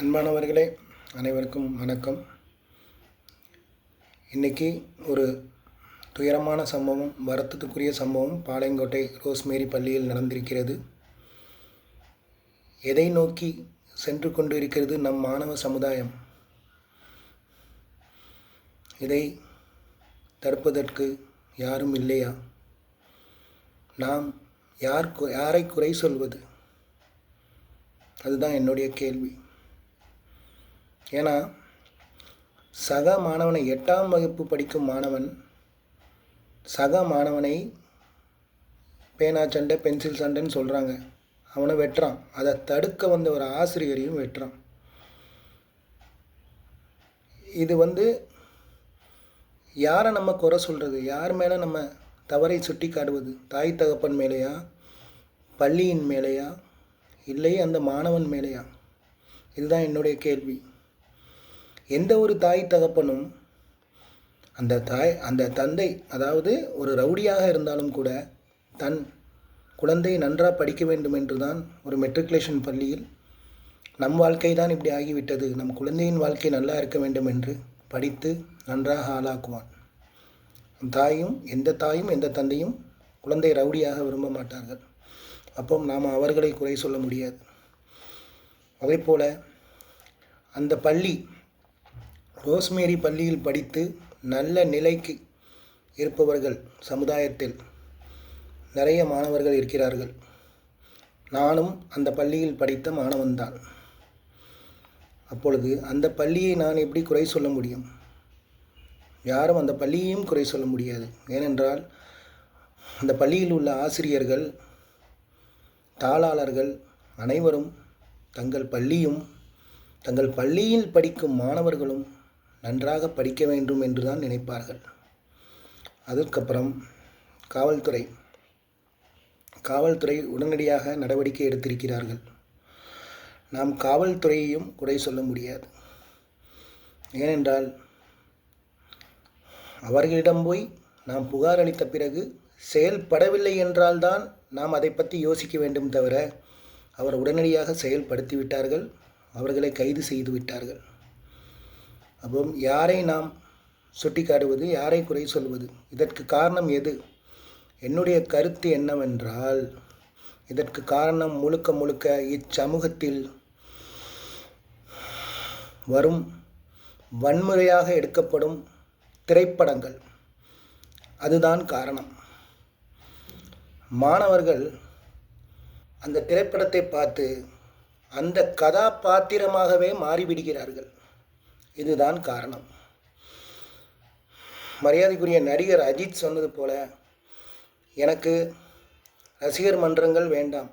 அன்பானவர்களே அனைவருக்கும் வணக்கம். இன்றைக்கி ஒரு துயரமான சம்பவம் வருத்தத்துக்குரிய சம்பவம் பாளையங்கோட்டை ரோஸ்மேரி பள்ளியில் நடந்திருக்கிறது. எதை நோக்கி சென்று கொண்டு இருக்கிறது நம் மாணவ சமுதாயம்? இதை தடுப்பதற்கு யாரும் இல்லையா? நாம் யார் யாரை குறை சொல்வது? அதுதான் என்னுடைய கேள்வி. ஏன்னா சக மாணவனை எட்டாம் வகுப்பு படிக்கும் மாணவன் சக மாணவனை பேனா சண்டை பென்சில் சண்டைன்னு சொல்கிறாங்க அவனை வெட்டுறான். அதை தடுக்க வந்த ஒரு ஆசிரியரையும் வெட்டுறான். இது வந்து யாரை நம்ம குறை சொல்கிறது யார் மேலே நம்ம தவறை சுட்டி காட்டுவது? தாய் தகப்பன் மேலேயா? பள்ளியின் மேலேயா? இல்லை அந்த மாணவன் மேலேயா? இதுதான் என்னுடைய கேள்வி. எந்த ஒரு தாய் தகப்பனும் அந்த தாய் அந்த தந்தை அதாவது ஒரு ரவுடியாக இருந்தாலும் கூட தன் குழந்தை நன்றாக படிக்க வேண்டும் என்று தான் ஒரு மெட்ரிகுலேஷன் பள்ளியில் நம் வாழ்க்கை தான் இப்படி ஆகிவிட்டது. நம் குழந்தையின் வாழ்க்கை நல்லா இருக்க வேண்டும் என்று படித்து நன்றாக ஆளாக்குவான். தாயும் எந்த தாயும் எந்த தந்தையும் குழந்தை ரவுடியாக விரும்ப மாட்டார்கள். அப்போ நாம் அவர்களை குறை சொல்ல முடியாது. அதே போல் அந்த பள்ளி ரோஸ்மேரி பள்ளியில் படித்து நல்ல நிலைக்கு இருப்பவர்கள் சமுதாயத்தில் நிறைய மாணவர்கள் இருக்கிறார்கள். நானும் அந்த பள்ளியில் படித்த மாணவன்தான். அப்பொழுது அந்த பள்ளியை நான் எப்படி குறை சொல்ல முடியும்? யாரும் அந்த பள்ளியையும் குறை சொல்ல முடியாது. ஏனென்றால் அந்த பள்ளியில் உள்ள ஆசிரியர்கள் தாளாளர்கள் அனைவரும் தங்கள் பள்ளியும் தங்கள் பள்ளியில் படிக்கும் மாணவர்களும் நன்றாக படிக்க வேண்டும் என்று தான் நினைப்பார்கள். அதற்கப்புறம் காவல்துறை காவல்துறை உடனடியாக நடவடிக்கை எடுத்திருக்கிறார்கள். நாம் காவல்துறையையும் குறை சொல்ல முடியாது. ஏனென்றால் அவர்களிடம் போய் நாம் புகார் அளித்த பிறகு செயல்படவில்லை என்றால்தான் நாம் அதை பற்றி யோசிக்க வேண்டும் தவிர அவர் உடனடியாக செயல்படுத்தி விட்டார்கள் அவர்களை கைது செய்து விட்டார்கள். அப்போ யாரை நாம் சுட்டிக்காட்டுவது யாரை குறை சொல்வது? இதற்கு காரணம் எது? என்னுடைய கருத்து என்னவென்றால் இதற்கு காரணம் முழுக்க முழுக்க இச்சமூகத்தில் வரும் வன்முறையாக எடுக்கப்படும் திரைப்படங்கள். அதுதான் காரணம். மாணவர்கள் அந்த திரைப்படத்தை பார்த்து அந்த கதாபாத்திரமாகவே மாறிவிடுகிறார்கள். இதுதான் காரணம். மரியாதைக்குரிய நடிகர் அஜித் சொன்னது போல எனக்கு ரசிகர் மன்றங்கள் வேண்டாம்.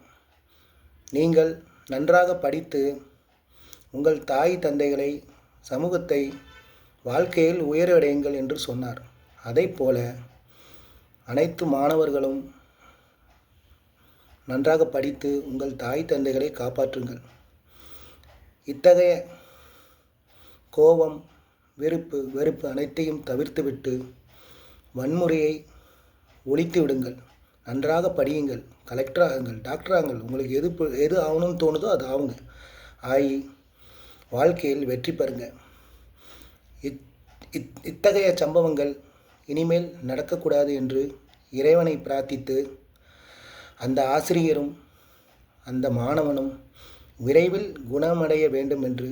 நீங்கள் நன்றாக படித்து உங்கள் தாய் தந்தைகளை சமூகத்தை வாழ்க்கையில் உயரடையுங்கள் என்று சொன்னார். அதைப் போல அனைத்து மாணவர்களும் நன்றாக படித்து உங்கள் தாய் தந்தைகளை காப்பாற்றுங்கள். இத்தகைய கோபம் வெறுப்பு வெறுப்பு அனைத்தையும் தவிர்த்துவிட்டு வன்முறையை ஒழித்து விடுங்கள் நன்றாக படியுங்கள் கலெக்டர் ஆகுங்கள் டாக்டர் ஆகுங்கள். உங்களுக்கு எது எது ஆகணும்னு தோணுதோ அது ஆகுங்க. ஆகி வாழ்க்கையில் வெற்றி பெறுங்க. இத் இத் இத்தகைய சம்பவங்கள் இனிமேல் நடக்கக்கூடாது என்று இறைவனை பிரார்த்தித்து அந்த ஆசிரியரும் அந்த மாணவனும் விரைவில் குணமடைய வேண்டும் என்று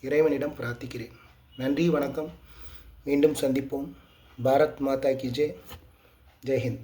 இறைவனிடம் பிரார்த்திக்கிறேன். நன்றி வணக்கம். மீண்டும் சந்திப்போம். பாரத் மாதா கி ஜெய் ஜெய்ஹிந்த்